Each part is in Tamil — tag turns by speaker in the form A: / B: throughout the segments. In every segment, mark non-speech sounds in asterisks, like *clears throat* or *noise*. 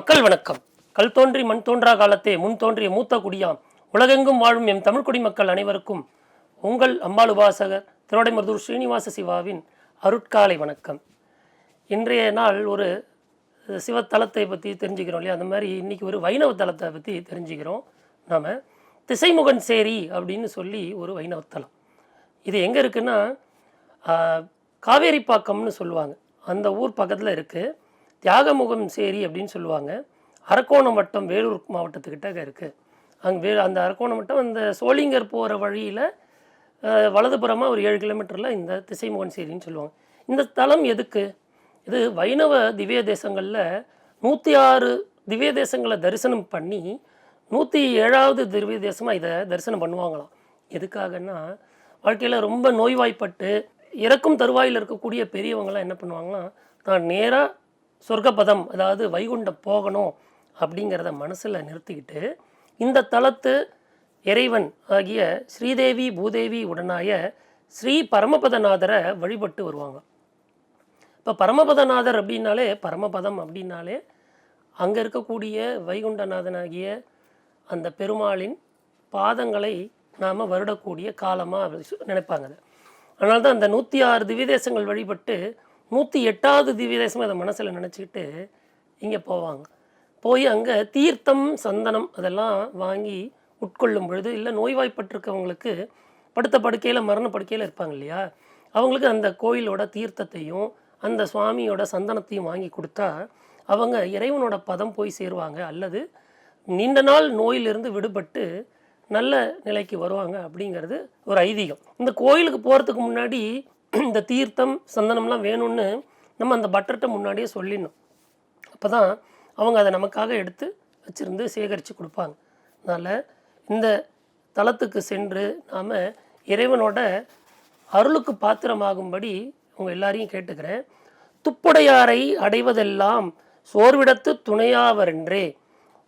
A: மக்கள் வணக்கம். கல் தோன்றி மண் தோன்றா காலத்தே முன் தோன்றிய மூத்த குடியாம். உலகெங்கும் வாழும் எம் தமிழ் குடிமக்கள் அனைவருக்கும் உங்கள் அம்பாள் உபாசகர் திருவடைமருதூர் ஸ்ரீனிவாச சிவாவின் அருட்காலை வணக்கம். இன்றைய நாள் ஒரு சிவத்தலத்தை பற்றி தெரிஞ்சுக்கிறோம் இல்லையா? அந்த மாதிரி இன்னைக்கு ஒரு வைணவ தலத்தை பற்றி தெரிஞ்சுக்கிறோம். நாம் திசைமுகன் சேரி அப்படின்னு சொல்லி ஒரு வைணவத்தலம் இது எங்கே இருக்குன்னா காவேரிப்பாக்கம்னு சொல்லுவாங்க. அந்த ஊர் பக்கத்தில் இருக்குது தியாகமுகம் சேரி அப்படின்னு சொல்லுவாங்க. அரக்கோணம் வட்டம் வேலூர் மாவட்டத்துக்கிட்ட இருக்குது அங்கே வே அந்த அரக்கோணம் வட்டம் அந்த சோளிங்கர் போகிற வழியில் வலதுபுறமாக ஒரு ஏழு கிலோமீட்டரில் இந்த திசைமுகன் சேரின்னு சொல்லுவாங்க. இந்த தலம் எதுக்கு? இது வைணவ திவ்ய தேசங்களில் நூற்றி ஆறு திவ்ய தேசங்களை தரிசனம் பண்ணி நூற்றி ஏழாவது திவ்ய தேசமாக இதை தரிசனம் பண்ணுவாங்களாம். எதுக்காகன்னா வாழ்க்கையில் ரொம்ப நோய்வாய்ப்பட்டு இறக்கும் தருவாயில் இருக்கக்கூடிய பெரியவங்களாம் என்ன பண்ணுவாங்கன்னா தான் நேராக சொர்க்கபதம் அதாவது வைகுண்டம் போகணும் அப்படிங்கிறத மனசில் நிறுத்திக்கிட்டு இந்த தளத்து இறைவன் ஆகிய ஸ்ரீதேவி பூதேவி உடனாய ஸ்ரீ பரமபதநாதரை வழிபட்டு வருவாங்க. இப்போ பரமபதநாதர் அப்படின்னாலே பரமபதம் அப்படின்னாலே அங்கே இருக்கக்கூடிய வைகுண்டநாதனாகிய அந்த பெருமாளின் பாதங்களை நாம் வருடக்கூடிய காலமாக நினைப்பாங்க அதை. அதனால தான் அந்த நூற்றி ஆறு திவ்யதேசங்கள் வழிபட்டு நூற்றி எட்டாவது திவ்யதேசம் அதை மனசில் நினச்சிக்கிட்டு இங்கே போவாங்க. போய் அங்கே தீர்த்தம் சந்தனம் அதெல்லாம் வாங்கி உட்கொள்ளும் பொழுது இல்லை நோய்வாய்ப்பட்டிருக்கவங்களுக்கு படுத்த படுக்கையில் மரண படுக்கையில் இருப்பாங்க இல்லையா? அவங்களுக்கு அந்த கோயிலோட தீர்த்தத்தையும் அந்த சுவாமியோட சந்தனத்தையும் வாங்கி கொடுத்தா அவங்க இறைவனோட பதம் போய் சேருவாங்க. அல்லது நீண்ட நாள் நோயிலிருந்து விடுபட்டு நல்ல நிலைக்கு வருவாங்க அப்படிங்கிறது ஒரு ஐதீகம். இந்த கோயிலுக்கு போகிறதுக்கு முன்னாடி இந்த தீர்த்தம் சந்தனம்லாம் வேணும்னு நம்ம அந்த பட்டர்கிட்ட முன்னாடியே சொல்லிடணும். அப்போ தான் அவங்க அதை நமக்காக எடுத்து வச்சிருந்து சேகரித்து கொடுப்பாங்க. அதனால் இந்த தளத்துக்கு சென்று நாம் இறைவனோட அருளுக்கு பாத்திரமாகும்படி உங்கள் எல்லாரையும் கேட்டுக்கிறேன். துப்புடையாரை அடைவதெல்லாம் சோர்விடத்து துணையாவரென்றே.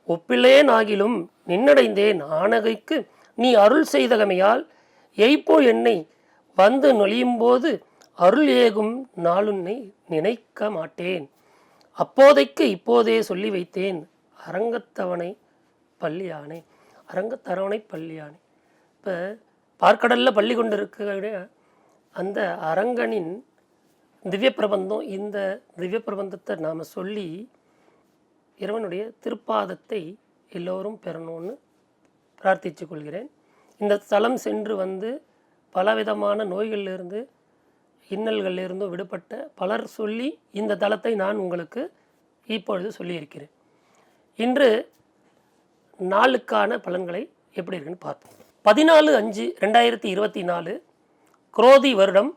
A: ஒப்பில்லேன் ஆகிலும் நின்னடைந்தேன் ஆனகைக்கு நீ அருள் செய்தகமையால் எய்ப்போ என்னை வந்து நொழியும்போது அருள் ஏகும் நாளுன்னை நினைக்க மாட்டேன். அப்போதைக்கு இப்போதே சொல்லி வைத்தேன். அரங்கத்தவணை பள்ளியானே. அரங்கத்தரவணை பள்ளியானே. இப்போ பார்க்கடலில் பள்ளி கொண்டு இருக்க அந்த அரங்கனின் திவ்ய பிரபந்தம் இந்த திவ்ய பிரபந்தத்தை நாம் சொல்லி இறைவனுடைய திருப்பாதத்தை எல்லோரும் பெறணும்னு பிரார்த்திச்சு கொள்கிறேன். இந்த தலம் சென்று வந்து பலவிதமான நோய்களிலிருந்து இன்னல்களிலிருந்தும் விடுபட்ட பலர் சொல்லி இந்த தளத்தை நான் உங்களுக்கு இப்பொழுது சொல்லியிருக்கிறேன். இன்று நாளுக்கான பலன்களை எப்படி இருக்குன்னு பார்ப்போம். பதினாலு அஞ்சு ரெண்டாயிரத்தி இருபத்தி நாலு குரோதி வருடம்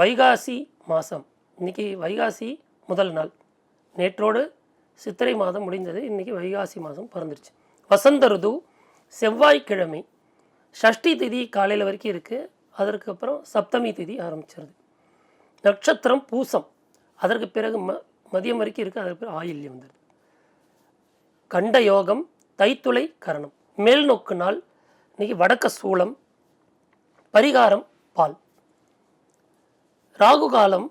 A: வைகாசி மாதம் இன்னைக்கு வைகாசி முதல் நாள். நேற்றோடு சித்திரை மாதம் முடிந்தது இன்றைக்கி வைகாசி மாதம் பிறந்துருச்சு. வசந்த ருது செவ்வாய்க்கிழமை. ஷஷ்டி திதி காலையில் வரைக்கும் இருக்குது அதற்கு அப்புறம் சப்தமி திதி ஆரம்பிச்சிருது. நட்சத்திரம் பூசம். அதற்கு பிறகு ம மதியம் வரைக்கும் இருக்குது அதற்கு பிறகு ஆயில்யம் வந்துடுது கண்ட யோகம் தைத்துளை கரணம். மேல் நோக்கு நாள் இன்னைக்கு வடக்க சூளம் பரிகாரம் பால். ராகு காலம்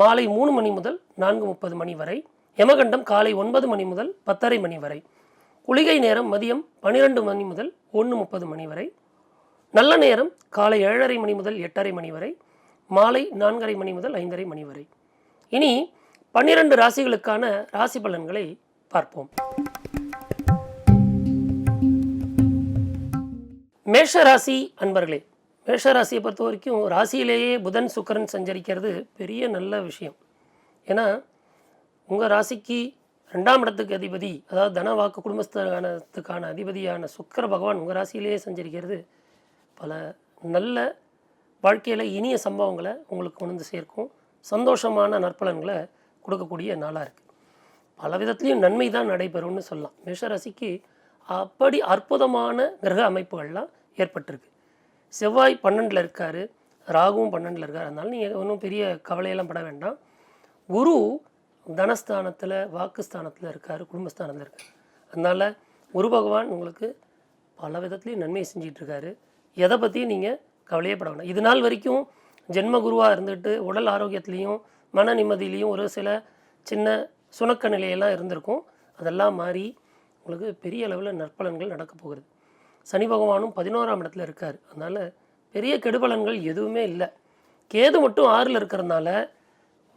A: மாலை மூணு மணி முதல் நான்கு முப்பது மணி வரை. யமகண்டம் காலை ஒன்பது மணி முதல் பத்தரை மணி வரை. குளிகை நேரம் மதியம் பன்னிரெண்டு மணி முதல் ஒன்று முப்பது மணி வரை. நல்ல நேரம் காலை ஏழரை மணி முதல் எட்டரை மணி வரை மாலை நான்கரை மணி முதல் ஐந்தரை மணி வரை. இனி பன்னிரண்டு ராசிகளுக்கான ராசி பலன்களை பார்ப்போம். மேஷ ராசி அன்பர்களே மேஷ ராசியை பொறுத்த வரைக்கும் ராசியிலேயே புதன் சுக்கரன் சஞ்சரிக்கிறது பெரிய நல்ல விஷயம். ஏன்னா உங்கள் ராசிக்கு ரெண்டாம் இடத்துக்கு அதிபதி அதாவது தன வாக்கு குடும்பஸ்தானத்துக்கான அதிபதியான சுக்கர பகவான் உங்கள் ராசியிலேயே சஞ்சரிக்கிறது பல நல்ல வாழ்க்கையில் இனிய சம்பவங்களை உங்களுக்கு கொண்டு சேர்க்கும் சந்தோஷமான நற்பலன்களை கொடுக்கக்கூடிய நாளாக இருக்குது பல விதத்துலேயும் நன்மை தான் நடைபெறும்னு சொல்லலாம். மேஷராசிக்கு அப்படி அற்புதமான கிரக அமைப்புகள்லாம் ஏற்பட்டிருக்கு. செவ்வாய் பன்னெண்டில் இருக்கார் ராகுவும் பன்னெண்டில் இருக்கார். அதனால நீங்கள் ஒன்றும் பெரிய கவலையெல்லாம் பட வேண்டாம். குரு தனஸ்தானத்தில் வாக்குஸ்தானத்தில் இருக்கார் குடும்பஸ்தானத்தில் இருக்கார். அதனால் குரு பகவான் உங்களுக்கு பல விதத்துலேயும் நன்மை செஞ்சிகிட்ருக்காரு எதை பற்றியும் நீங்கள் கவலையே பட வேண்டாம் இது நாள் வரைக்கும் ஜென்ம குருவாக இருந்துட்டு உடல் ஆரோக்கியத்துலேயும் மன நிம்மதியிலையும் ஒரு சில சின்ன சுணக்க நிலையெல்லாம் இருந்திருக்கும். அதெல்லாம் மாறி உங்களுக்கு பெரிய அளவில் நற்பலன்கள் நடக்க போகிறது சனி பகவானும் பதினோராம் இடத்துல இருக்கார். அதனால் பெரிய கெடுபலன்கள் எதுவுமே இல்லை. கேது மட்டும் ஆறில் இருக்கிறதுனால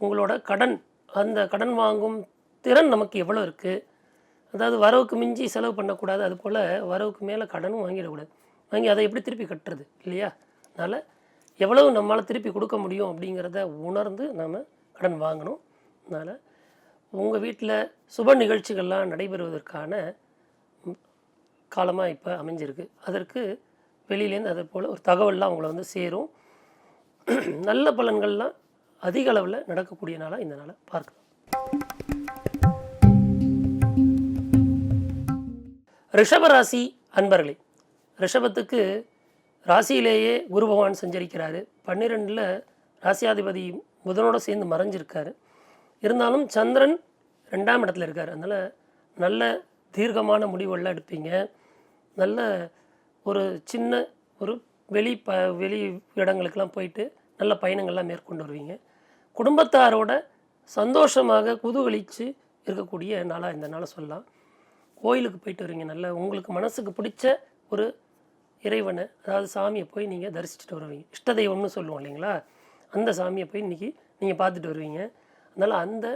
A: உங்களோட கடன் அந்த கடன் வாங்கும் திறன் நமக்கு எவ்வளோ இருக்குது அதாவது வரவுக்கு மிஞ்சி செலவு பண்ணக்கூடாது. அது போல் வரவுக்கு மேலே கடனும் வாங்கிடக்கூடாது. வாங்கி அதை எப்படி திருப்பி கட்டுறது இல்லையா? அதனால் எவ்வளவு நம்மளால் திருப்பி கொடுக்க முடியும் அப்படிங்கிறத உணர்ந்து நாம் கடன் வாங்கணும். அதனால் உங்கள் வீட்டில் சுப நிகழ்ச்சிகள்லாம் நடைபெறுவதற்கான காலமாக இப்போ அமைஞ்சிருக்கு. அதற்கு வெளியிலேருந்து அதை போல் ஒரு தகவல்லாம் அவங்கள வந்து சேரும். நல்ல பலன்கள்லாம் அதிக அளவில் நடக்கக்கூடிய நாளாக இந்த நாளை பார்க்கலாம். ரிஷபராசி அன்பர்களே ரிஷபத்துக்கு ராசியிலேயே குரு பகவான் சஞ்சரிக்கிறாரு. பன்னிரெண்டில் ராசியாதிபதி புதனோடு சேர்ந்து மறைஞ்சிருக்காரு. இருந்தாலும் சந்திரன் ரெண்டாம் இடத்துல இருக்கார். அதனால் நல்ல தீர்க்கமான முடிவுகள்லாம் எடுப்பீங்க. நல்ல ஒரு சின்ன ஒரு வெளி ப வெளி இடங்களுக்கெல்லாம் போயிட்டு நல்ல பயணங்கள்லாம் மேற்கொண்டு வருவீங்க. குடும்பத்தாரோட சந்தோஷமாக குதூகலித்து இருக்கக்கூடிய நாளாக இந்த நாளை சொல்லலாம். கோயிலுக்கு போயிட்டு வருவீங்க. நல்ல உங்களுக்கு மனசுக்கு பிடிச்ச ஒரு இறைவனை அதாவது சாமியை போய் நீங்கள் தரிசிச்சுட்டு வருவீங்க. இஷ்ட தெய்வம்னு சொல்லுவோம் இல்லைங்களா? அந்த சாமியை போய் இன்றைக்கி நீங்கள் பார்த்துட்டு வருவீங்க. அதனால் அந்த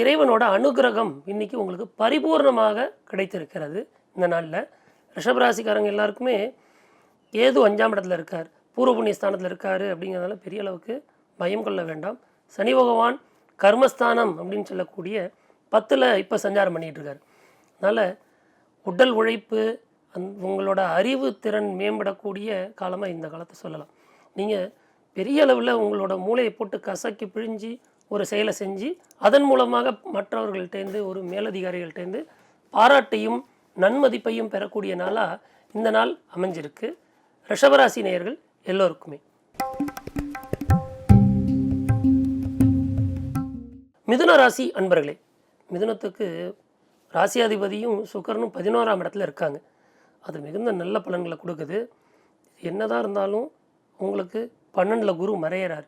A: இறைவனோட அனுகிரகம் இன்றைக்கி உங்களுக்கு பரிபூர்ணமாக கிடைத்திருக்கிறது இந்த நாளில். ரிஷபராசிக்காரங்க எல்லாருக்குமே ஏது அஞ்சாம் இடத்துல இருக்கார். பூர்வ புண்ணிய ஸ்தானத்தில் இருக்கார் அப்படிங்கிறதுனால பெரிய அளவுக்கு பயம் கொள்ள வேண்டாம். சனி பகவான் கர்மஸ்தானம் அப்படின்னு சொல்லக்கூடிய பத்தில் இப்போ சஞ்சாரம் பண்ணிகிட்டு இருக்கார். அதனால் உடல் உழைப்பு அந் உங்களோட அறிவு திறன் மேம்படக்கூடிய காலமாக இந்த காலத்தை சொல்லலாம். நீங்கள் பெரிய அளவில் உங்களோட மூளையை போட்டு கசக்கி பிழிஞ்சு ஒரு செயலை செஞ்சு அதன் மூலமாக மற்றவர்கள்ட்டேருந்து ஒரு மேலதிகாரிகள்ட்டேருந்து பாராட்டையும் நன்மதிப்பையும் பெறக்கூடிய நாளாக இந்த நாள் அமைஞ்சிருக்கு. ரிஷபராசி நேயர்கள் எல்லோருக்குமே. மிதுன ராசி அன்பர்களே மிதுனத்துக்கு ராசியாதிபதியும் சுக்கரனும் பதினோராம் இடத்துல இருக்காங்க. அது மிகுந்த நல்ல பலன்களை கொடுக்குது. என்னதான் இருந்தாலும் உங்களுக்கு பன்னெண்டில் குரு மறையிறார்.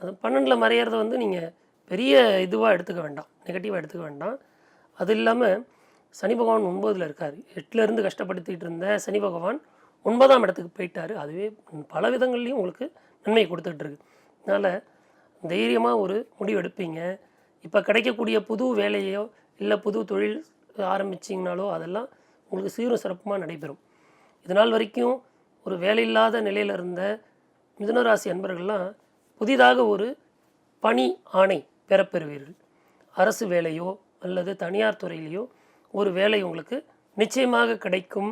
A: அது பன்னெண்டில் மறையிறத வந்து நீங்கள் பெரிய இதுவாக எடுத்துக்க வேண்டாம். நெகட்டிவாக எடுத்துக்க வேண்டாம். அது இல்லாமல் சனி பகவான் ஒன்பதில் இருக்கார். எட்டிலேருந்து கஷ்டப்படுத்திட்டு இருந்த சனி பகவான் ஒன்பதாம் இடத்துக்கு போயிட்டார். அதுவே பல விதங்கள்லையும் உங்களுக்கு நன்மை கொடுத்துட்ருக்கு அதனால் தைரியமாக ஒரு முடிவு எடுப்பீங்க. இப்போ கிடைக்கக்கூடிய புது வேலையோ இல்லை புது தொழில் ஆரம்பிச்சிங்கனாலோ அதெல்லாம் உங்களுக்கு சீரும் சிறப்புமாக நடைபெறும். இதனால் வரைக்கும் ஒரு வேலையில்லாத நிலையில் இருந்த மிதுனராசி அன்பர்கள்லாம் புதிதாக ஒரு பணி ஆணை பெறப்பெறுவீர்கள். அரசு வேலையோ அல்லது தனியார் துறையிலையோ ஒரு வேலை உங்களுக்கு நிச்சயமாக கிடைக்கும்.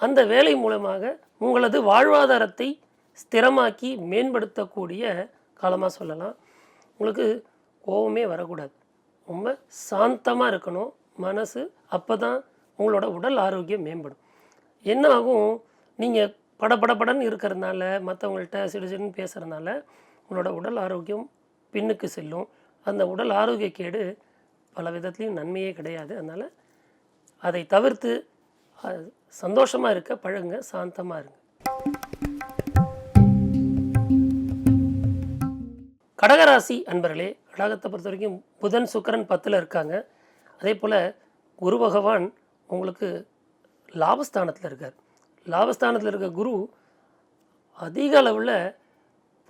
A: அந்த வேலை மூலமாக உங்களது வாழ்வாதாரத்தை ஸ்திரமாக்கி மேம்படுத்தக்கூடிய காலமாக சொல்லலாம். உங்களுக்கு கோபமே வரக்கூடாது. ரொம்ப சாந்தமாக இருக்கணும். மனசு அப்போ தான் உங்களோட உடல் ஆரோக்கியம் மேம்படும். என்ன ஆகும் நீங்கள் படபடபடன்னு இருக்கிறதுனால மற்றவங்கள்ட்ட சிடு சிடுன்னு பேசுகிறதுனால உங்களோட உடல் ஆரோக்கியம் பின்னுக்கு செல்லும். அந்த உடல் ஆரோக்கிய கேடு பல விதத்துலேயும் நன்மையே கிடையாது. அதனால் அதை தவிர்த்து சந்தோஷமாக இருக்க பழகுங்க சாந்தமாக இருங்க. கடகராசி அன்பர்களே கடகத்தை பொறுத்த வரைக்கும் புதன் சுக்கரன் பத்தில் இருக்காங்க. அதே போல் குரு பகவான் உங்களுக்கு லாபஸ்தானத்தில் இருக்கார். லாபஸ்தானத்தில் இருக்க குரு அதிக அளவில்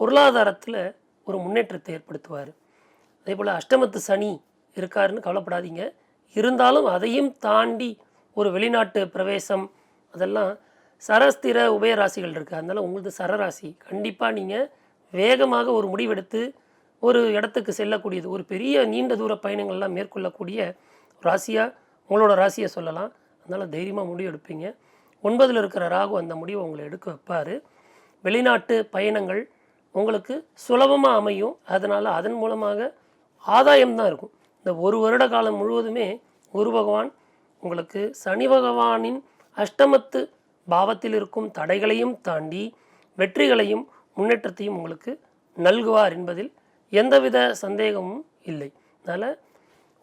A: பொருளாதாரத்தில் ஒரு முன்னேற்றத்தை ஏற்படுத்துவார். அதே போல் அஷ்டமத்து சனி இருக்காருன்னு கவலைப்படாதீங்க. இருந்தாலும் அதையும் தாண்டி ஒரு வெளிநாட்டு பிரவேசம் அதெல்லாம் சரஸ்திர உபயராசிகள் இருக்குது அதனால் உங்களது சரராசி கண்டிப்பாக நீங்கள் வேகமாக ஒரு முடிவெடுத்து ஒரு இடத்துக்கு செல்லக்கூடியது ஒரு பெரிய நீண்ட தூர பயணங்கள்லாம் மேற்கொள்ளக்கூடிய ராசியாக உங்களோட ராசியை சொல்லலாம். அதனால் தைரியமாக முடிவு எடுப்பீங்க. ஒன்பதில் இருக்கிற ராகு அந்த முடிவை உங்களை எடுக்க வைப்பார். வெளிநாட்டு பயணங்கள் உங்களுக்கு சுலபமாக அமையும். அதனால் அதன் மூலமாக ஆதாயம் தான் இருக்கும். இந்த ஒரு வருட காலம் முழுவதுமே குரு பகவான் உங்களுக்கு சனி பகவானின் அஷ்டமத்து பாவத்தில் இருக்கும் தடைகளையும் தாண்டி வெற்றிகளையும் முன்னேற்றத்தையும் உங்களுக்கு நல்குவார் என்பதில் எந்தவித சந்தேகமும் இல்லை. அதனால்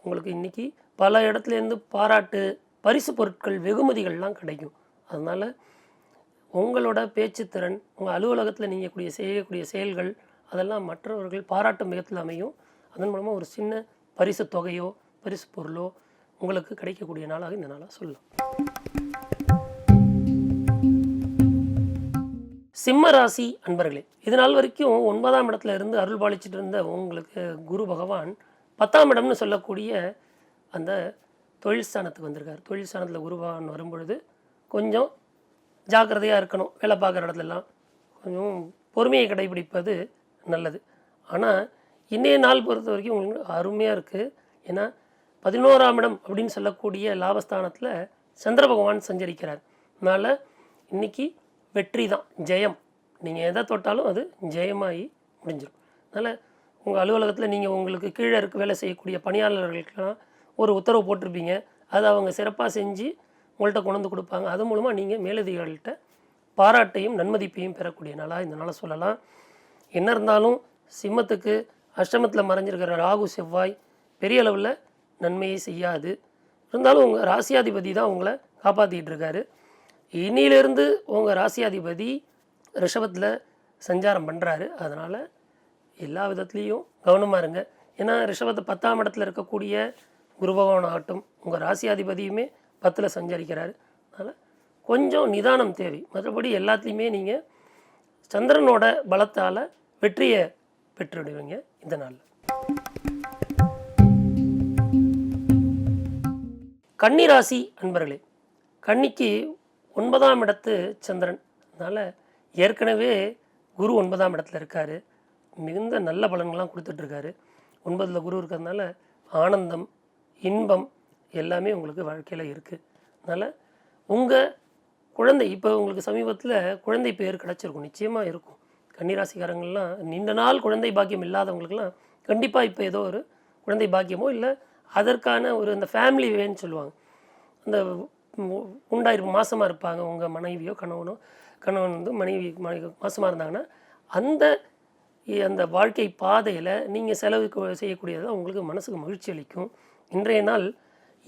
A: உங்களுக்கு இன்றைக்கி பல இடத்துலேருந்து பாராட்டு பரிசு பொருட்கள் வெகுமதிகள்லாம் கிடைக்கும். அதனால் உங்களோட பேச்சுத்திறன் உங்கள் அலுவலகத்தில் நீங்கள் கூடிய செய்யக்கூடிய செயல்கள் அதெல்லாம் மற்றவர்கள் பாராட்டும் விதத்தில் அமையும். அதன் மூலமாக ஒரு சின்ன பரிசு தொகையோ பரிசு பொருளோ உங்களுக்கு கிடைக்கக்கூடிய நாளாக இந்த நாளாக சொல்லலாம். சிம்ம ராசி அன்பர்களே இது நாள் வரைக்கும் ஒன்பதாம் இடத்துல இருந்து அருள் பாலிச்சிட்டு இருந்த உங்களுக்கு குரு பகவான் பத்தாம் இடம்னு சொல்லக்கூடிய அந்த தொழில் ஸ்தானத்துக்கு வந்திருக்கார். தொழில் ஸ்தானத்தில் குருபகவான் வரும்பொழுது கொஞ்சம் ஜாக்கிரதையாக இருக்கணும். வேலை பார்க்குற இடத்துலலாம் கொஞ்சம் பொறுமையை கடைபிடிப்பது நல்லது. ஆனால் இன்றைய நாள் பொறுத்த வரைக்கும் உங்களுக்கு அருமையாக இருக்குது ஏன்னா பதினோராம் இடம் அப்படின்னு சொல்லக்கூடிய லாபஸ்தானத்தில் சந்திர பகவான் சஞ்சரிக்கிறார். அதனால் இன்னைக்கு வெற்றி தான். ஜெயம். நீங்கள் எதை தொட்டாலும் அது ஜெயமாகி முடிஞ்சிடும் அதனால் உங்கள் அலுவலகத்தில் நீங்கள் உங்களுக்கு கீழே இருக்க வேலை செய்யக்கூடிய பணியாளர்களுக்கெல்லாம் ஒரு உத்தரவு போட்டிருப்பீங்க. அதை அவங்க சிறப்பாக செஞ்சு உங்கள்கிட்ட கொண்டு வந்து கொடுப்பாங்க. அது மூலமாக நீங்கள் மேலதிகாரிகள்கிட்ட பாராட்டையும் நன்மதிப்பையும் பெறக்கூடிய நாளாக இந்த நாளை சொல்லலாம். என்ன இருந்தாலும் சிம்மத்துக்கு அஷ்டமத்தில் மறைஞ்சிருக்கிற ராகு செவ்வாய் பெரிய அளவில் நன்மையை செய்யாது. இருந்தாலும் உங்கள் ராசியாதிபதி தான் உங்களை காப்பாற்றிக்கிட்டு இருக்காரு. இன்னிலிருந்து உங்கள் ராசியாதிபதி ரிஷபத்தில் சஞ்சாரம் பண்ணுறாரு அதனால் எல்லா விதத்துலேயும் கவனமாக இருங்க. ஏன்னா ரிஷபத்தை பத்தாம் இடத்துல இருக்கக்கூடிய குரு பகவான் ஆகட்டும் உங்கள் ராசியாதிபதியுமே பத்தில் சஞ்சரிக்கிறாரு. அதனால் கொஞ்சம் நிதானம் தேவை. மற்றபடி எல்லாத்துலேயுமே நீங்கள் சந்திரனோட பலத்தால் வெற்றியை பெற்றுவிடுவீங்க இந்த நாளில். கன்னிராசி அன்பர்களே கன்னிக்கு ஒன்பதாம் இடத்து சந்திரன். அதனால் ஏற்கனவே குரு ஒன்பதாம் இடத்துல இருக்கார். மிகுந்த நல்ல பலன்கள்லாம் கொடுத்துட்ருக்காரு ஒன்பதில் குரு இருக்கிறதுனால ஆனந்தம் இன்பம் எல்லாமே உங்களுக்கு வாழ்க்கையில் இருக்குது அதனால் உங்கள் குழந்தை இப்போ உங்களுக்கு சமீபத்தில் குழந்தை பேர் கிடச்சிருக்கும். நிச்சயமாக இருக்கும். கன்னிராசிக்காரங்கள்லாம் நீண்ட நாள் குழந்தை பாக்கியம் இல்லாதவங்களுக்கெல்லாம் கண்டிப்பாக இப்போ ஏதோ ஒரு குழந்தை பாக்கியமோ இல்லை அதற்கான ஒரு அந்த ஃபேமிலி வேன்னு சொல்லுவாங்க. அந்த உண்டாயிருப்பு மாசமாக இருப்பாங்க. உங்கள் மனைவியோ கணவனோ கணவன் வந்து மனைவி மனைவி மாதமாக இருந்தாங்கன்னா அந்த அந்த வாழ்க்கை பாதையில் நீங்கள் செலவு கு- செய்யக்கூடியது உங்களுக்கு மனசுக்கு மகிழ்ச்சி அளிக்கும். இன்றைய நாள்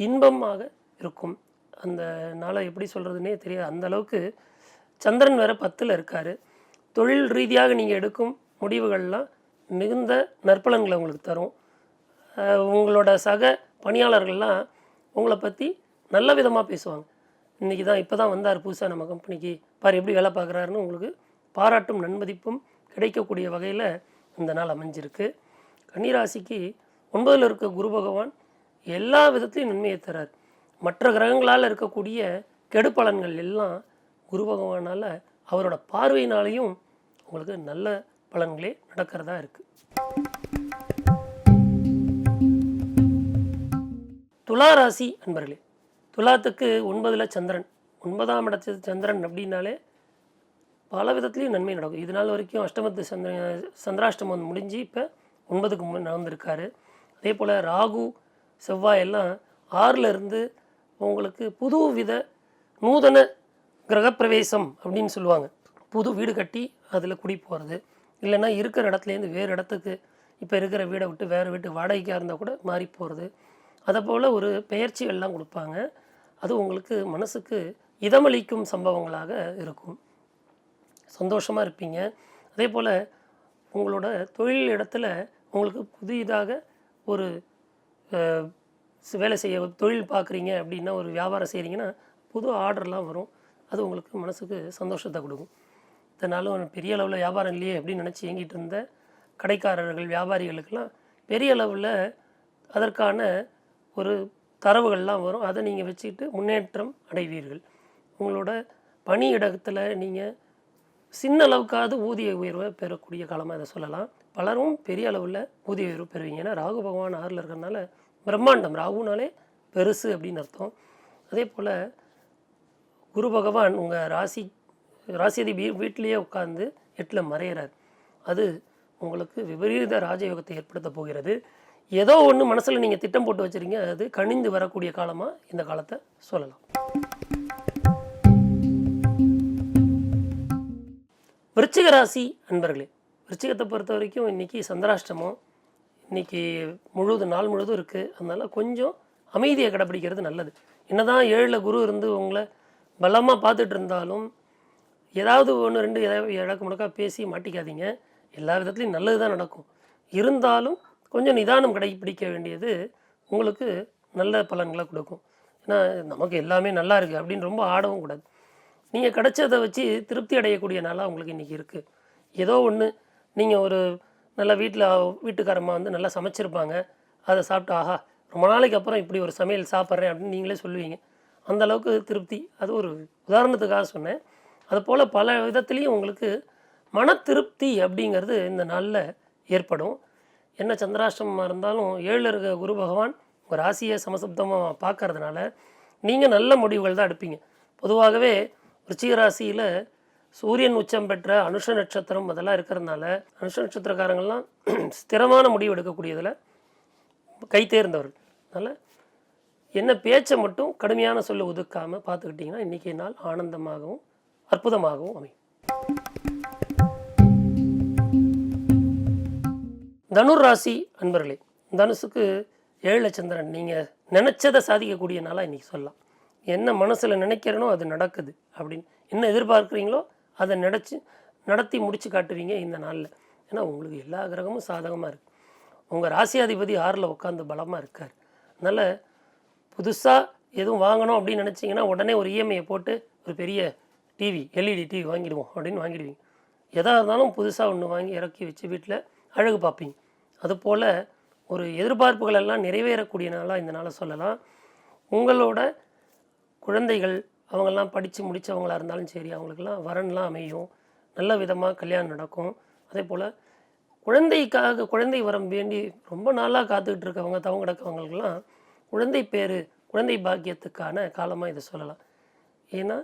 A: இன்பமாக இருக்கும். அந்த நாளை எப்படி சொல்கிறதுனே தெரியாது. அந்த அளவுக்கு சந்திரன் வேறு பத்தில் இருக்கார். தொழில் ரீதியாக நீங்கள் எடுக்கும் முடிவுகள்லாம் மிகுந்த நற்பலன்களை உங்களுக்கு தரும். உங்களோட சக பணியாளர்கள்லாம் உங்களை பற்றி நல்ல விதமாக பேசுவாங்க. இன்றைக்கி தான் இப்போ தான் வந்தார் புதுசாக நம்ம கம்பெனிக்கு. பார் எப்படி வேலை பார்க்குறாருன்னு உங்களுக்கு பாராட்டும் நன்மதிப்பும் கிடைக்கக்கூடிய வகையில் இந்த நாள் அமைஞ்சிருக்கு. கன்னிராசிக்கு ஒன்பதில் இருக்க குரு பகவான் எல்லா விதத்திலையும் நன்மையை தரார் மற்ற கிரகங்களால் இருக்கக்கூடிய கெடுப்பலன்கள் எல்லாம் குரு பகவானால் அவரோட பார்வையினாலையும் உங்களுக்கு நல்ல பலன்களே நடக்கிறதா இருக்குது துலா ராசி அன்பர்களே துலாத்துக்கு ஒன்பதில் சந்திரன். ஒன்பதாம் இடத்து சந்திரன் அப்படின்னாலே பல விதத்துலேயும் நன்மை நடக்கும். இது நாள் வரைக்கும் அஷ்டமத்து சந்திர சந்திராஷ்டமம் முடிஞ்சு இப்போ ஒன்பதுக்கு முன் நடந்திருக்காரு. அதே போல் ராகு செவ்வாய் எல்லாம் உங்களுக்கு புது வித நூதன கிரகப்பிரவேசம் அப்படின்னு சொல்லுவாங்க. புது வீடு கட்டி அதில் குடி போகிறது இல்லைன்னா இருக்கிற இடத்துலேருந்து வேறு இடத்துக்கு இப்போ இருக்கிற வீடை விட்டு வேறு வீட்டு வாடகைக்காக இருந்தால் கூட மாறி போகிறது அதை போல் ஒரு பெயர்ச்சிகள்லாம் கொடுப்பாங்க. அது உங்களுக்கு மனசுக்கு இதமளிக்கும் சம்பவங்களாக இருக்கும். சந்தோஷமாக இருப்பீங்க. அதே போல் உங்களோட தொழில் இடத்துல உங்களுக்கு புதிதாக ஒரு வேலை செய்ய தொழில் பார்க்குறீங்க அப்படின்னா ஒரு வியாபாரம் செய்கிறீங்கன்னா புது ஆர்டர்லாம் வரும். அது உங்களுக்கு மனசுக்கு சந்தோஷத்தை கொடுக்கும். இதனாலும் பெரிய அளவில் வியாபாரம் இல்லையே அப்படின்னு நினச்சி இயங்கிட்டு இருந்த கடைக்காரர்கள் வியாபாரிகளுக்கெல்லாம் பெரிய அளவில் அதற்கான ஒரு தரவுகள்லாம் வரும். அதை நீங்கள் வச்சுக்கிட்டு முன்னேற்றம் அடைவீர்கள். உங்களோட பணி இடத்துல நீங்கள் சின்ன அளவுக்காவது ஊதிய உயர்வை பெறக்கூடிய காலமாக இதை சொல்லலாம். பலரும் பெரிய அளவில் ஊதிய உயர்வு பெறுவீங்க. ஏன்னா ராகு பகவான் ஆறில் இருக்கிறதுனால பிரம்மாண்டம். ராகுனாலே பெருசு அப்படின்னு அர்த்தம். அதே போல் குரு பகவான் உங்கள் ராசி ராசியதி வீ வீட்டிலேயே உட்காந்து எட்டில் மறையிறார். அது உங்களுக்கு விபரீத ராஜயோகத்தை ஏற்படுத்த போகிறது. ஏதோ ஒன்று மனசில் நீங்கள் திட்டம் போட்டு வச்சுருங்க அது கணிந்து வரக்கூடிய காலமாக இந்த காலத்தை சொல்லலாம். விருச்சிக ராசி அன்பர்களே விருச்சிகத்தை பொறுத்த வரைக்கும் இன்றைக்கி சந்திராஷ்டமம். இன்றைக்கி முழுவதும் நாள் முழுதும் இருக்குது அதனால் கொஞ்சம் அமைதியை கடைப்பிடிக்கிறது நல்லது. என்ன தான் ஏழில் குரு இருந்து உங்களை பலமாக பார்த்துட்டு இருந்தாலும் ஏதாவது ஒன்று ரெண்டு ஏதாவது இடக்கு முடக்கா பேசி மாட்டிக்காதீங்க. எல்லா விதத்துலையும் நல்லது தான் நடக்கும். இருந்தாலும் கொஞ்சம் நிதானம் கடைப்பிடிக்க வேண்டியது உங்களுக்கு நல்ல பலன்களை கொடுக்கும். ஏன்னா நமக்கு எல்லாமே நல்லா இருக்குது அப்படின்னு ரொம்ப ஆடவும் கூடாது. நீங்கள் கிடைச்சதை வச்சு திருப்தி அடையக்கூடிய நாளாக உங்களுக்கு இன்றைக்கி இருக்குது ஏதோ ஒன்று நீங்கள் ஒரு நல்லா வீட்டில் வீட்டுக்காரம்மா வந்து நல்லா சமைச்சிருப்பாங்க. அதை சாப்பிட்டு ஆஹா ரொம்ப நாளைக்கு அப்புறம் இப்படி ஒரு சமையல் சாப்பிட்றேன் அப்படின்னு நீங்களே சொல்லுவீங்க. அந்த அளவுக்கு திருப்தி. அது ஒரு உதாரணத்துக்காக சொன்னேன். அதுபோல் பல விதத்துலேயும் உங்களுக்கு மன திருப்தி அப்படிங்கிறது இந்த நாளில் ஏற்படும். என்ன சந்திராஷ்டமமாக இருந்தாலும் ஏழில் இருக்க குரு பகவான் உங்கள் ராசியை சமசப்தமாக பார்க்கறதுனால நீங்கள் நல்ல முடிவுகள் தான் எடுப்பீங்க. பொதுவாகவே ருச்சிக ராசியில் சூரியன் உச்சம் பெற்ற அனுஷ நட்சத்திரம் அதெல்லாம் இருக்கிறதுனால அனுஷ நட்சத்திரக்காரங்கள்லாம் *clears throat* ஸ்திரமான முடிவு எடுக்கக்கூடியதில் கை தேர்ந்தவர்கள். அதனால் என்ன பேச்சை மட்டும் கடுமையான சொல்ல ஒதுக்காமல் பார்த்துக்கிட்டிங்கன்னா இன்றைக்கி நாள் ஆனந்தமாகவும் அற்புதமாகவும் அமையும். தனுர் ராசி அன்பர்களே தனுசுக்கு ஏழு சந்திரன். நீங்கள் நினச்சதை சாதிக்கக்கூடிய நாளாக இன்றைக்கி சொல்லலாம். என்ன மனசில் நினைக்கிறனோ அது நடக்குது அப்படின்னு என்ன எதிர்பார்க்குறீங்களோ அதை நினச்சி நடத்தி முடித்து காட்டுவீங்க இந்த நாளில். ஏன்னா உங்களுக்கு எல்லா கிரகமும் சாதகமாக இருக்குது உங்கள் ராசியாதிபதி ஆறில் உட்காந்து பலமாக இருக்கார். அதனால் புதுசாக எதுவும் வாங்கணும் அப்படின்னு நினச்சிங்கன்னா உடனே ஒரு இஎம்ஐயை போட்டு ஒரு பெரிய டிவி எல்இடி டிவி வாங்கிடுவோம் அப்படின்னு வாங்கிடுவீங்க. எதாக இருந்தாலும் புதுசாக ஒன்று வாங்கி இறக்கி வச்சு வீட்டில் அழகு பார்ப்பீங்க. அதுபோல் ஒரு எதிர்பார்ப்புகள் எல்லாம் நிறைவேறக்கூடிய நாளாக இந்த நாளை சொல்லலாம். உங்களோட குழந்தைகள் அவங்கெல்லாம் படித்து முடித்தவங்களாக இருந்தாலும் சரி அவங்களுக்கெல்லாம் வரன்லாம் அமையும். நல்ல விதமாக கல்யாணம் நடக்கும். அதே போல் குழந்தைக்காக குழந்தை வரம் வேண்டி ரொம்ப நாளாக காத்துக்கிட்டு இருக்கவங்க தவங்க கிடக்கவங்களுக்கெல்லாம் குழந்தை பேர் குழந்தை பாக்கியத்துக்கான காலமாக இதை சொல்லலாம். ஏன்னா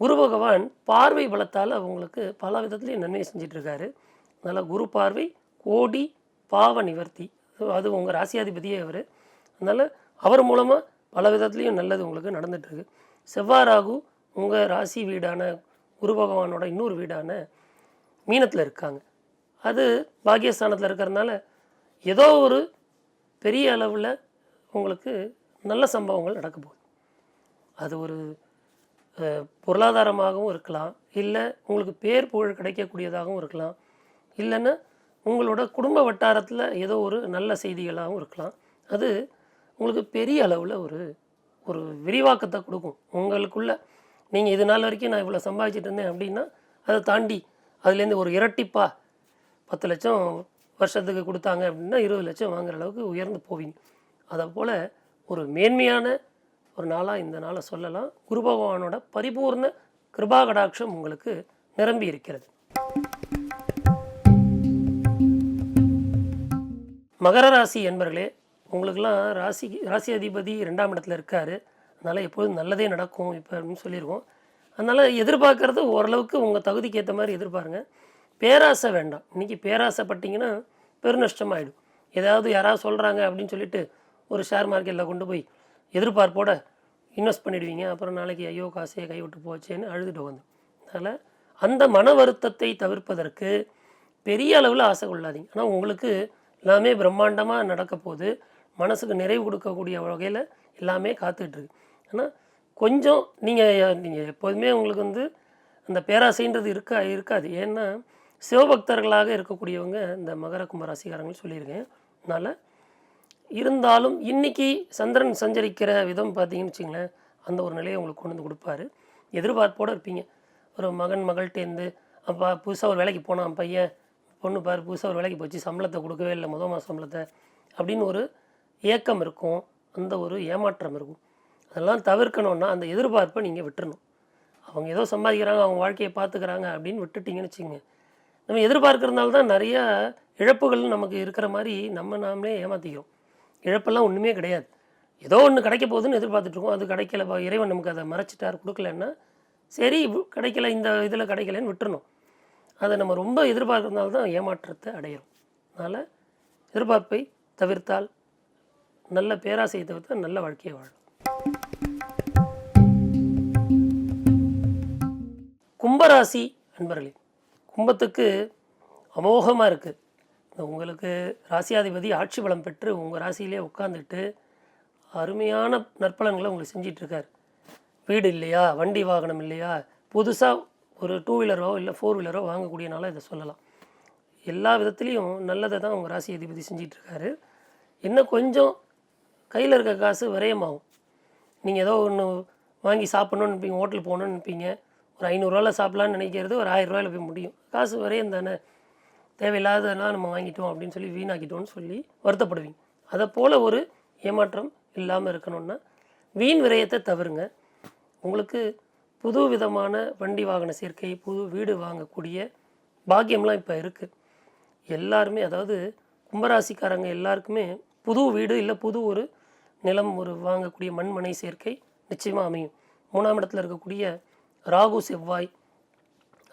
A: குரு பகவான் பார்வை பலத்தால் அவங்களுக்கு பல விதத்துலேயும் நன்மை செஞ்சிட்ருக்காரு. அதனால் குரு பார்வை கோடி பாவ நிவர்த்தி. அது உங்கள் ராசியாதிபதியே அவர். அதனால் அவர் மூலமாக பல விதத்துலேயும் நல்லது உங்களுக்கு நடந்துகிட்ருக்கு செவ்வாய் ராகு உங்கள் ராசி வீடான குரு பகவானோட இன்னொரு வீடான மீனத்தில் இருக்காங்க. அது பாகியஸ்தானத்தில் இருக்கிறதுனால ஏதோ ஒரு பெரிய அளவில் உங்களுக்கு நல்ல சம்பவங்கள் நடக்க போகுது. அது ஒரு பொருளாதாரமாகவும் இருக்கலாம். இல்லை உங்களுக்கு பேர் புகழ் கிடைக்கக்கூடியதாகவும் இருக்கலாம். இல்லைன்னா உங்களோட குடும்ப வட்டாரத்தில் ஏதோ ஒரு நல்ல செய்திகளாகவும் இருக்கலாம். அது உங்களுக்கு பெரிய அளவில் ஒரு ஒரு விரிவாக்கத்தை கொடுக்கும். உங்களுக்குள்ள நீங்கள் இது நாள் வரைக்கும் நான் இவ்வளோ சம்பாதிச்சிட்டு இருந்தேன் அப்படின்னா அதை தாண்டி அதுலேருந்து ஒரு இரட்டிப்பா பத்து லட்சம் வருஷத்துக்கு கொடுத்தாங்க அப்படின்னா இருபது லட்சம் வாங்குற அளவுக்கு உயர்ந்து போவீங்க. அதை போல் ஒரு மேன்மையான ஒரு நாளாக இந்த நாளை சொல்லலாம். குரு பகவானோட பரிபூர்ண கிருபா கடாட்சம் உங்களுக்கு நிரம்பி இருக்கிறது. மகர ராசி என்பர்களே உங்களுக்கெல்லாம் ராசி ராசி அதிபதி ரெண்டாம் இடத்துல இருக்கார். அதனால் எப்பொழுதும் நல்லதே நடக்கும் இப்போ அப்படின்னு சொல்லியிருக்கோம். அதனால் எதிர்பார்க்குறது ஓரளவுக்கு உங்கள் தகுதிக்கு ஏற்ற மாதிரி எதிர்பாருங்க. பேராசை வேண்டாம். இன்றைக்கி பேராசைப்பட்டீங்கன்னா பெருநஷ்டமாயிடும். ஏதாவது யாராவது சொல்கிறாங்க அப்படின்னு சொல்லிட்டு ஒரு ஷேர் மார்க்கெட்டில் கொண்டு போய் எதிர்பார்ப்போட இன்வெஸ்ட் பண்ணிடுவீங்க. அப்புறம் நாளைக்கு ஐயோ காசையை கைவிட்டு போச்சேன்னு அழுதுட்டு வந்து அதனால் அந்த மன வருத்தத்தை தவிர்ப்பதற்கு பெரிய அளவில் ஆசை கொள்ளாதீங்க. ஆனால் உங்களுக்கு எல்லாமே பிரம்மாண்டமாக நடக்க போகுது மனசுக்கு நிறைவு கொடுக்கக்கூடிய வகையில் எல்லாமே காத்துக்கிட்டு ஆனால் கொஞ்சம் நீங்கள் நீங்கள் எப்போதுமே உங்களுக்கு வந்து அந்த பேராசைன்றது இருக்கா இருக்காது. ஏன்னா சிவபக்தர்களாக இருக்கக்கூடியவங்க இந்த மகர கும்ப ராசிக்காரங்கள் சொல்லியிருக்கேன். அதனால் இருந்தாலும் இன்றைக்கி சந்திரன் சஞ்சரிக்கிற விதம் பார்த்தீங்கன்னு வச்சிங்களேன் அந்த ஒரு நிலையை உங்களுக்கு கொண்டு வந்து கொடுப்பாரு. எதிர்பார்ப்போடு இருப்பீங்க. ஒரு மகன் மகள்கிட்டேருந்து அப்பா புதுசாக ஒரு வேலைக்கு போனான் பையன் பொண்ணு பார் புதுசாக ஒரு வேலைக்கு போச்சு சம்பளத்தை கொடுக்கவே இல்லை முதல் மாதம் சம்பளத்தை அப்படின்னு ஒரு ஏக்கம் இருக்கும் அந்த ஒரு ஏமாற்றம் இருக்கும். அதெல்லாம் தவிர்க்கணுன்னா அந்த எதிர்பார்ப்பை நீங்கள் விட்டுறணும். அவங்க ஏதோ சம்பாதிக்கிறாங்க அவங்க வாழ்க்கையை பார்த்துக்கிறாங்க அப்படின்னு விட்டுட்டீங்கன்னு வச்சுங்க நம்ம எதிர்பார்க்கறதுனால தான் நிறைய இழப்புகள் நமக்கு இருக்கிற மாதிரி நம்ம நாமளே ஏமாற்றிக்கிறோம் இழப்பெல்லாம் ஒன்றுமே கிடையாது. ஏதோ ஒன்று கிடைக்க போகுதுன்னு எதிர்பார்த்துட்ருக்கோம் அது கிடைக்கல இறைவன் நமக்கு அதை மறைச்சிட்டார் கொடுக்கலன்னா சரி கிடைக்கல இந்த இதில் கிடைக்கலன்னு விட்டுறணும். அதை நம்ம ரொம்ப எதிர்பார்க்கறதுனால தான் ஏமாற்றத்தை அடையிறோம். அதனால் எதிர்பார்ப்பை தவிர்த்தால் நல்ல பேராசையை தவிர்த்து நல்ல வாழ்க்கையை வாழும். கும்பராசி அன்பர்களே கும்பத்துக்கு அமோகமாக இருக்குது உங்களுக்கு ராசியாதிபதி ஆட்சி பலம் பெற்று உங்கள் ராசியிலே உட்காந்துட்டு அருமையான நற்பலன்களை உங்களுக்கு செஞ்சிட்ருக்கார். வீடு இல்லையா வண்டி வாகனம் இல்லையா புதுசாக ஒரு டூ வீலரோ இல்லை ஃபோர் வீலரோ வாங்கக்கூடியனால இதை சொல்லலாம். எல்லா விதத்துலேயும் நல்லதை தான் உங்கள் ராசி அதிபதி செஞ்சிட்ருக்காரு. இன்னும் கொஞ்சம் கையில் இருக்க காசு விரயமாகும். நீங்கள் ஏதோ ஒன்று வாங்கி சாப்பிட்ணுன்னு நினைப்பீங்க ஹோட்டல் போகணுன்னு நினைப்பீங்க. ஒரு ஐநூறுரூவாவில் சாப்பிட்லான்னு நினைக்கிறது ஒரு ஆயிரம் ரூபாயில போய் முடியும். காசு விரயம் தானே. தேவையில்லாததெல்லாம் நம்ம வாங்கிட்டோம் அப்படின்னு சொல்லி வீணாக்கிட்டோம்னு சொல்லி வருத்தப்படுவீங்க. அதை போல் ஒரு ஏமாற்றம் இல்லாமல் இருக்கணும்னா வீண் விரயத்தை தவிருங்க உங்களுக்கு புது விதமான வண்டி வாகன சேர்க்கை புது வீடு வாங்கக்கூடிய பாக்கியம்லாம் இப்போ இருக்குது எல்லாருமே அதாவது கும்பராசிக்காரங்க எல்லாருக்குமே புது வீடு இல்லை புது ஒரு நிலம் ஒரு வாங்கக்கூடிய மண்மனை சேர்க்கை நிச்சயமாக அமையும். மூணாம் இடத்துல இருக்கக்கூடிய ராகு செவ்வாய்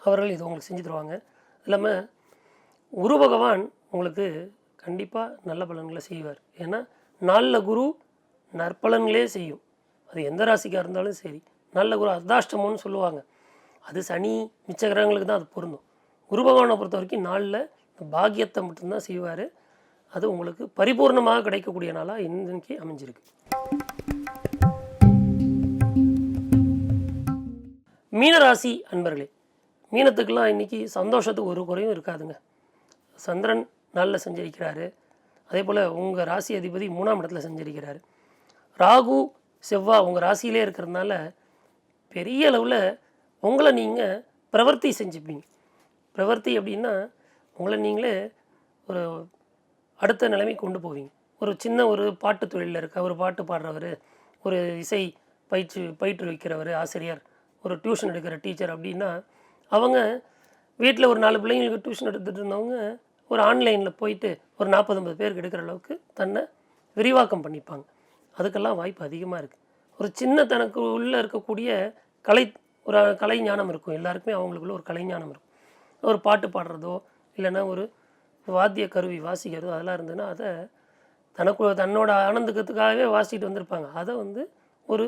A: அவர்கள் இது உங்களுக்கு செஞ்சு தருவாங்க. இல்லாமல் குரு பகவான் உங்களுக்கு கண்டிப்பாக நல்ல பலன்களை செய்வார். ஏன்னா நாளில் குரு நற்பலன்களே செய்யும். அது எந்த ராசிக்காக இருந்தாலும் சரி நல்ல குரு அர்த்தாஷ்டமம்னு சொல்லுவாங்க. அது சனி மிச்ச கிரகங்களுக்கு தான் அது பொருந்தும். குரு பகவானை பொறுத்த வரைக்கும் நாளில் பாக்கியத்தை மட்டும்தான் செய்வார். அது உங்களுக்கு பரிபூர்ணமாக கிடைக்கக்கூடிய நாளாக இன்றைக்கு அமைஞ்சிருக்கு. மீனராசி அன்பர்களே மீனத்துக்கெல்லாம் இன்றைக்கி சந்தோஷத்துக்கு ஒரு குறையும் இருக்காதுங்க. சந்திரன் நாளில் சஞ்சரிக்கிறாரு. அதே போல் உங்கள் ராசி அதிபதி மூணாம் இடத்துல சஞ்சரிக்கிறாரு. ராகு செவ்வா உங்கள் ராசியிலே இருக்கிறதுனால பெரிய அளவில் உங்களை நீங்கள் பிரவர்த்தி செஞ்சுப்பீங்க. பிரவர்த்தி அப்படின்னா உங்களை நீங்களே ஒரு அடுத்த நிலைமைக்கு கொண்டு போவீங்க. ஒரு சின்ன ஒரு பாட்டு தொழிலில் இருக்க ஒரு பாட்டு பாடுறவர் ஒரு இசை பயிற்சி பயிற்றுவிக்கிறவர் ஆசிரியர் ஒரு டியூஷன் எடுக்கிற டீச்சர் அப்படின்னா அவங்க வீட்டில் ஒரு நாலு பிள்ளைங்களுக்கு டியூஷன் எடுத்துகிட்டு இருந்தவங்க ஒரு ஆன்லைனில் போயிட்டு ஒரு நாற்பது ஐம்பது பேருக்கு எடுக்கிற அளவுக்கு தன்னை விரிவாக்கம் பண்ணிப்பாங்க. அதுக்கெல்லாம் வாய்ப்பு அதிகமாக இருக்குது ஒரு சின்ன தனக்கு உள்ளே இருக்கக்கூடிய கலை ஒரு கலை ஞானம் இருக்கும். எல்லாருக்குமே அவங்களுக்குள்ள ஒரு கலை ஞானம் இருக்கும். ஒரு பாட்டு பாடுறதோ இல்லைன்னா ஒரு வாத்திய கருவி வாசிக்கிறதோ அதெல்லாம் இருந்ததுன்னா அதை தனக்கு தன்னோட ஆனந்தத்துக்காகவே வாசிக்கிட்டு வந்திருப்பாங்க. அதை வந்து ஒரு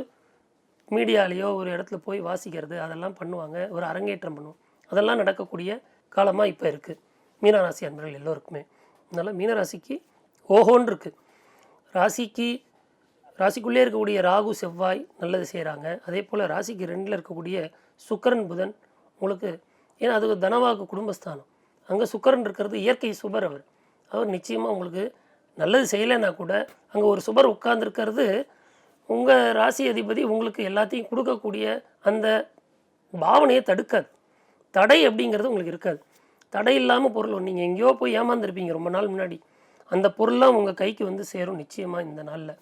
A: மீடியாலேயோ ஒரு இடத்துல போய் வாசிக்கிறது அதெல்லாம் பண்ணுவாங்க. ஒரு அரங்கேற்றம் பண்ணுவோம். அதெல்லாம் நடக்கக்கூடிய காலமாக இப்போ இருக்குது மீனராசி அன்பர்கள் எல்லோருக்குமே. அதனால் மீனராசிக்கு ஓஹோன்னு இருக்குது ராசிக்கு ராசிக்குள்ளே இருக்கக்கூடிய ராகு செவ்வாய் நல்லது செய்கிறாங்க அதே போல் ராசிக்கு ரெண்டில் இருக்கக்கூடிய சுக்கரன் புதன் உங்களுக்கு ஏன்னா அது தனவாக்கு குடும்பஸ்தானம். அங்கே சுக்கரன் இருக்கிறது இயற்கை சுபர் அவர். அவர் நிச்சயமாக உங்களுக்கு நல்லது செய்யலைன்னா கூட அங்கே ஒரு சுபர் உட்கார்ந்துருக்கிறது உங்கள் ராசி அதிபதி உங்களுக்கு எல்லாத்தையும் கொடுக்கக்கூடிய அந்த பாவனையை தடுக்காது. தடை அப்படிங்கிறது உங்களுக்கு இருக்காது. தடை இல்லாமல் பொருள் நீங்கள் எங்கேயோ போய் ஏமாந்துருப்பீங்க ரொம்ப நாள் முன்னாடி. அந்த பொருள்லாம் உங்கள் கைக்கு வந்து சேரும் நிச்சயமாக இந்த நாளில்.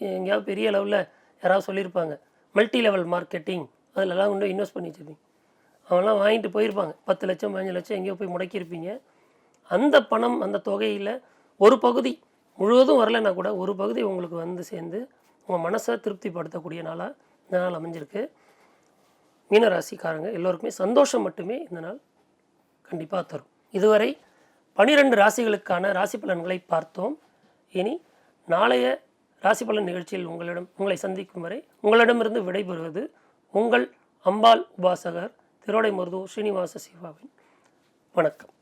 A: எங்கேயாவது பெரிய அளவில் யாராவது சொல்லியிருப்பாங்க மல்டி லெவல் மார்க்கெட்டிங் அதிலலாம் கொண்டு இன்வெஸ்ட் பண்ணி வச்சுருப்பீங்க. அவெல்லாம் வாங்கிட்டு போயிருப்பாங்க. பத்து லட்சம் பதினஞ்சு லட்சம் எங்கேயோ போய் முடக்கியிருப்பீங்க. அந்த பணம் அந்த தொகையில் ஒரு பகுதி முழுவதும் வரலைன்னா கூட ஒரு பகுதி உங்களுக்கு வந்து சேர்ந்து உங்கள் மனசை திருப்திப்படுத்தக்கூடிய நாளாக இந்த நாள் அமைஞ்சிருக்கு. மீனராசிக்காரங்க எல்லோருக்குமே சந்தோஷம் மட்டுமே இந்த நாள் கண்டிப்பாக தரும். இதுவரை பனிரெண்டு ராசிகளுக்கான ராசி பலன்களை பார்த்தோம். இனி நாளைய ராசி பலன் நிகழ்ச்சியில் உங்களிடம் உங்களை சந்திக்கும் வரை உங்களிடமிருந்து விடைபெறுவது உங்கள் அம்பாள் உபாசகர் திருவடைமருதூர் ஸ்ரீனிவாச சிவாவின் வணக்கம்.